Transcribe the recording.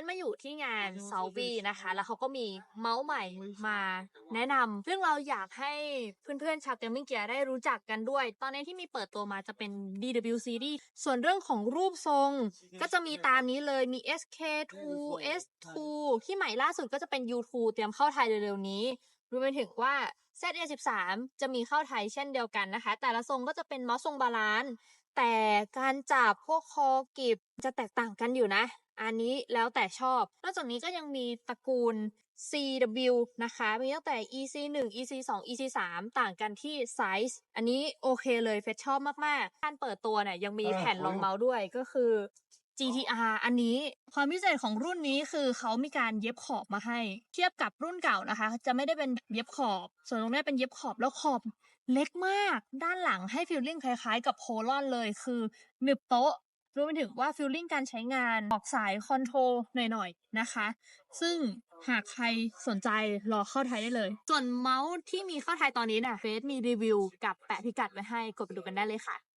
นมาอยู่ที่งานซอลวีนะคะ แล้วเขาก็มีเมาส์ใหม่มาแนะนำซึ่งเราอยากให้เพื่อนๆชาวเกมมิ่งเกียร์ได้รู้จักกันด้วย ตอนนี้ที่มีเปิดตัวมาจะเป็น DW Series ส่วนเรื่องของรูปทรง ก็จะมีตามนี้เลยมี SK2 S2 ที่ใหม่ล่าสุดก็จะเป็น U2 เตรียมเข้าไทยเร็วๆนี้ รวมไปถึงว่า ZA13 จะมีเข้าไทยเช่นเดียวกันนะคะ แต่ละทรงก็จะเป็นเมาส์ทรงบาลานซ์แต่การจับพวกคอกิบจะแตกต่างกันอยู่นะ อันนี้แล้วแต่ชอบ นอกจากนี้ก็ยังมีตระกูล CW นะคะ มีตั้งแต่ EC1 EC2 EC3 ต่างกันที่ไซส์ อันนี้โอเคเลยเฟซชอบมาก ๆ การเปิดตัวเนี่ยยังมีแผ่นรองเมาส์ด้วยก็คือ GTR อันนี้ความพิเศษของรุ่นนี้คือเขามีการเย็บขอบมาให้ เทียบกับรุ่นเก่านะคะ จะไม่ได้เป็นเย็บขอบ ส่วนตรงนี้เป็นเย็บขอบแล้วขอบเล็กมาก ด้านหลังให้ฟีลลิ่งคล้ายๆ กับโพลอนเลยคือหนึบโต๊ะรวมไปถึงว่าฟีลลิ่งการใช้งานออกสายคอนโทรลหน่อยๆนะคะ ซึ่งหากใครสนใจรอเข้าไทยได้เลย ส่วนเมาส์ที่มีเข้าไทยตอนนี้น่ะเฟซมีรีวิวกับแปะพิกัดไว้ให้กดไปดูกันได้เลยค่ะ